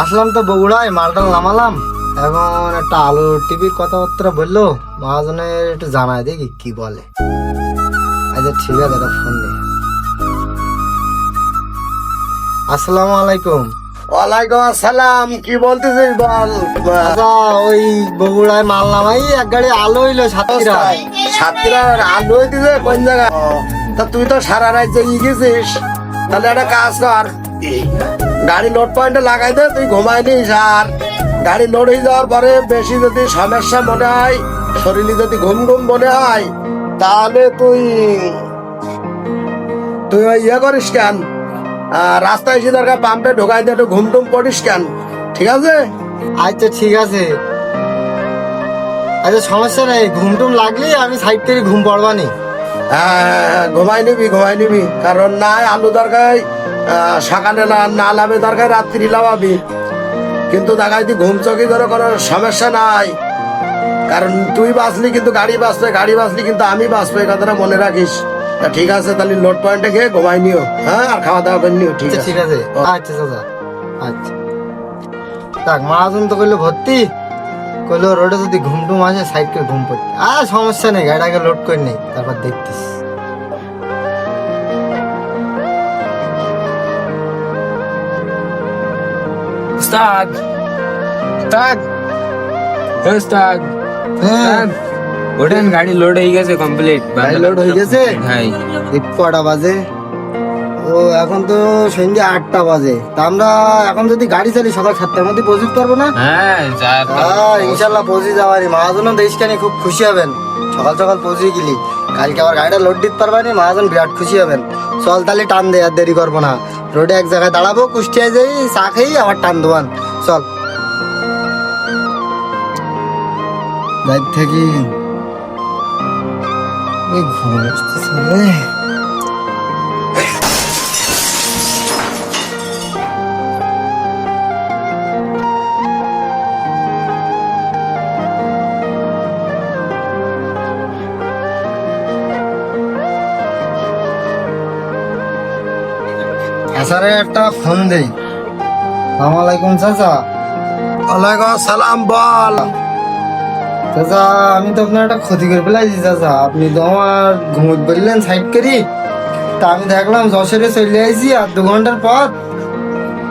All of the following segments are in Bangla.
আসলাম তো বগুড়ায় মালটাল নামালাম। এখন একটা আলু টিভির কথাবার্তা বলল মহাজনের একটু জানাই দেখি কি বলে। আচ্ছা ঠিক আছে একটা ফোন নেই আসসালামু আলাইকুম। ওয়ালাইকুম আসসালাম কি বলতেছিস বল? আচ্ছা ওই বগুড়ায় মাল নামাই এক গাড়ি আলু হইল সাতক্ষীরা। সাতক্ষীরার আলু হইতেছে কোন জায়গায়? তা তুই তো সারা রাজ্যে ই গেছিস। তাহলে একটা কাজ কর। গাড়ি লোড পয়েন্টে লাগাই দে, তুই ঘুমাই নিস আর গাড়ি লোড হয়ে যাওয়ার পরে বেশি যদি সমস্যা মনে হয়, শরীরে যদি ঘুম ঘুম মনে হয়, তাহলে তুই তুই ওই ইয়ে করিস কেন? রাস্তায় এসে দরকার পাম্পে ঢোকাই দে, একটু ঘুম টুম পড়িস কেন? ঠিক আছে? আচ্ছা ঠিক আছে। আচ্ছা সমস্যা নেই ঘুম টুম লাগলেই আমি সাইড থেকে ঘুম পড়বানি। ঘুমাই নিবি ঘুমাই নিবি। কারণ নাই আলু দরকার সকালে না না লাভে দরকার রাত্রি লাভাবি কিন্তু দেখা তুই ঘুম চকি ধরে কোনো সমস্যা নাই কারণ তুই বাঁচলি কিন্তু গাড়ি বাঁচবে গাড়ি বাঁচলি কিন্তু আমি বাঁচবো এই কথাটা মনে রাখিস। তা ঠিক আছে তাহলে লোড পয়েন্টে গিয়ে ঘুমাই নিও হ্যাঁ? আর খাওয়া দাওয়া করে নিও ঠিক আচ্ছা আছে। ঠিক আছে। আচ্ছা চাচা। আচ্ছা। থাক মহাজন তো কইলো ভর্তি। কইলো রোডে যদি ঘুম টুম আসে সাইড করে ঘুম পড়তে। আর সমস্যা নেই গাড়িটাকে লোড করে নেই তারপর দেখতিস। হে উস্তাদ! হ্যাঁ। উস্তাদ! ওঠেন গাড়ি লোড হয়ে গেছে কমপ্লিট গাড়ি load হয়ে গেছে? এই কটা বাজে। ও এখন তো সন্ধ্যে আটটা বাজে। তা আমরা এখন যদি গাড়ি চালি সকাল সাতটার মধ্যে পৌঁছতে পারব না? হ্যাঁ ইনশাল্লাহ পৌঁছে যাওয়ারি মহাজনও দেশখানে খুব খুশি হবেন। সকাল সকাল পৌঁছে গেলি। কালকে আবার গাড়িটা লোড দিতে পারবানি মহাজন বিরাট খুশি হবেন। চল তাহলে টান দে আর দেরি করব না। রোডে এক জায়গায় দাঁড়াবো কুষ্টিয়ায় যাই চা খেয়ে আবার টান দেবান চল। যাই থাকি। ঘুম আসতেছে রে। আসারে একটা ফোন দেই। সালাম আলাইকুম চাচা। ওয়ালাইকুম আসসালাম বল। চাচা আমি তো আপনার একটা ক্ষতি করে ফেলাইছি চাচা। আপনি তো আমার ঘুমোত বললেন সাইড করি। তা আমি দেখলাম যশোরে চলে আইছি আর দু ঘণ্টার পর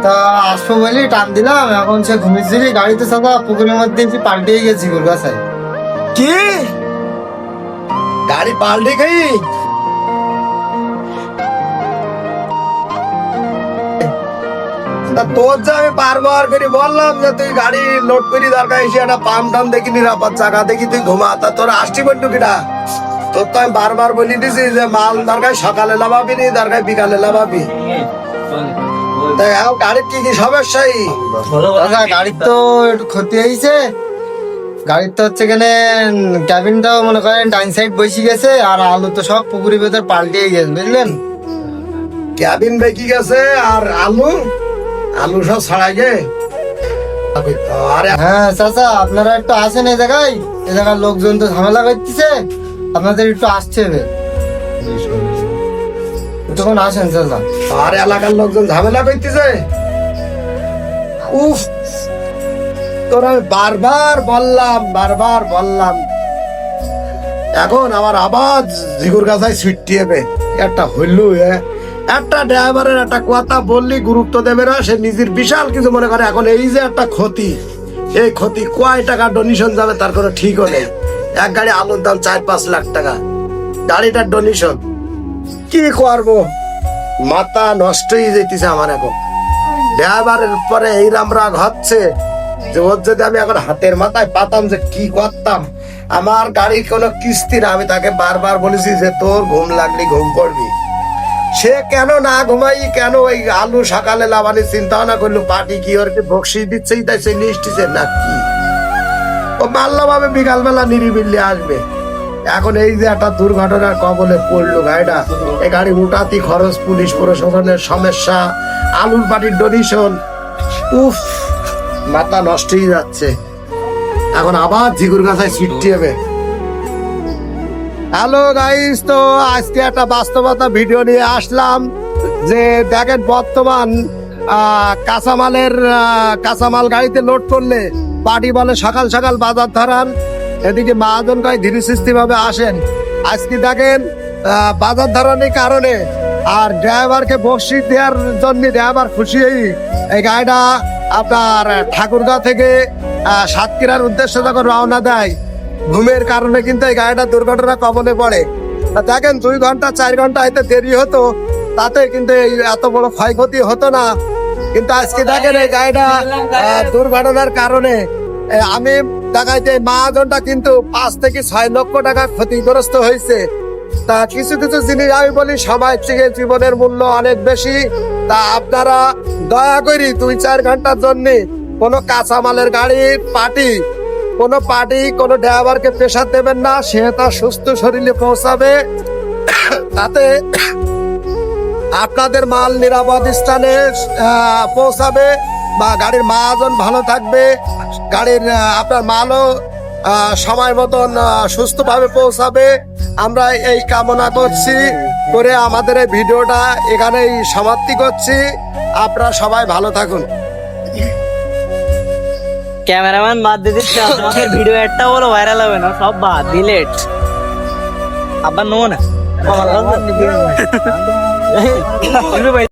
তা আসব বলি টান দিলাম। এখন সে ঘুমিয়েছিলি গাড়িতে চাচা পুকুরের মধ্যে এসে পাল্টিয়ে গেছি গোলগাছায় কি? গাড়ি পাল্টে খাই তা তোর যে আমি বারবার করে বললাম যে তুই গাড়ি লোড করি দরকার এসে একটা পাম টাম দেখি নিরাপদ চাকা দেখি তুই ঘুমা। তা তোর আসছি বন্ধু কিটা তোর তো আমি বারবার বলি দিছি যে মাল দরকার সকালে লাভাবি নি দরকার বিকালে লাভাবি। গাড়ির কি কি সমস্যাই গাড়ির তো একটু ক্ষতি হয়েছে গাড়ির তো হচ্ছে এখানে ক্যাবিনটাও মনে করেন ডাইন সাইড বসে গেছে আর আলু তো সব পুকুরের ভেতর পাল্টিয়ে গেছে বুঝলেন? ক্যাবিন বেঁকে গেছে আর আলু? আলু সব ছাড়াই গে আরে হ্যাঁ চাচা আপনারা একটু আসেন এই জায়গায়। এই জায়গার লোকজন তো ঝামেলা করতেছে। আপনাদের একটু আসতে হবে। তখন আসেন চাচা। আর এলাকার লোকজন ঝামেলা করতেছে? উফ তোর বারবার বললাম বারবার বললাম। এখন আমার আবার জিগুর গাছায় ছুটতে হবে একটা হইল একটা ড্রাইভারের একটা কথা বললি, গুরুত্ব দেবে না, সে নিজের বিশাল কিছু মনে করে, এখন এই যে একটা ক্ষতি, এই ক্ষতি কয় টাকা ডোনেশন যাবে তার কোনো ঠিকও নেই। এক গাড়ি আলুর দাম চার পাঁচ লাখ টাকা, গাড়িটার ডোনেশন কি করব? মাথা নষ্ট হয়ে যেতেছে আমার এখন। ড্রাইভারের পরে এই রাম রাগ হচ্ছে যে, ওর যদি আমি এখন হাতের মাথায় পাতাম যে কি করতাম, আমার গাড়ির কোনো কিস্তি না, আমি তাকে বারবার বলেছি যে, তোর ঘুম লাগলি ঘুম পড়বি সে কেন না ঘুমাই, কেন ওই আলু সকালে লাভানি চিন্তা ভাবনা করল পার্টি কি ওর কি বকশিস দিচ্ছেই তাই সে নিষ্টিছে না কি ও মাল্লা ভাবে বিকালবেলা নিরিবিল্লি আসবে। এখন এই যে একটা দুর্ঘটনার কবলে পড়ল গাড়িটা এই গাড়ি উঠাতি খরচ, পুলিশ প্রশাসনের সমস্যা, আলুর পাটির ডোনেশন উফ, মাথা নষ্ট হয়ে যাচ্ছে। এখন আবার ঝিগুর গাছায় ছিটতে হবে। হ্যালো গাইস তো আজকে একটা বাস্তবতা ভিডিও নিয়ে আসলাম যে দেখেন বর্তমান কাঁচামালের কাঁচামাল গাড়িতে লোড করলে পার্টি বলে সকাল সকাল বাজার ধরান এদিকে মহাজন কয়, ধীরে সুস্থি ভাবে আসেন। আজকে দেখেন বাজার ধরানোর কারণে আর ড্রাইভারকে বসি দেওয়ার জন্য ড্রাইভার খুশি এই গাড়িটা আপনার ঠাকুরগাঁ থেকে সাতক্ষীরার উদ্দেশ্যে যখন রওনা দেয় ঘুমের কারণে কিন্তু এই গাড়িটা দুর্ঘটনা কবলে পড়ে। দেখেন, দুই ঘণ্টা, চার ঘণ্টা এতে দেরি হতো, তাতে কিন্তু এত বড় ক্ষয়ক্ষতি হতো না। কিন্তু আজকে দেখেন এই গাড়িটা দুর্ঘটনার কারণে আমি দেখাইতে মহাজনটা কিন্তু পাঁচ থেকে ছয় লক্ষ টাকা ক্ষতিগ্রস্ত হয়েছে। তা কিছু কিছু জিনিস আমি বলি, সবাই থেকে জীবনের মূল্য অনেক বেশি। তা আপনারা দয়া করি দুই, চার ঘণ্টার জন্য কোনো কাঁচামালের গাড়ি, পার্টি কোনো পার্টি, কোনো ড্রাইভারকে প্রেশার দেবেন না, সে তার সুস্থ শরীরে পৌঁছাবে। তাতে আপনাদের মাল নিরাপদ স্থানে পৌঁছাবে বা গাড়ির মাহাজন ভালো থাকবে। গাড়ির আপনার মালও সময় মতন সুস্থভাবে পৌঁছাবে। আমরা এই কামনা করছি করে আমাদের এই ভিডিওটা এখানেই সমাপ্তি করছি। আপনারা সবাই ভালো থাকুন। ক্যামেরাম্যান বাদ দিয়ে দিচ্ছে। তোমাদের ভিডিও একটা বলো ভাইরাল হবে না সব বাদ ডিলেট আবার নো না।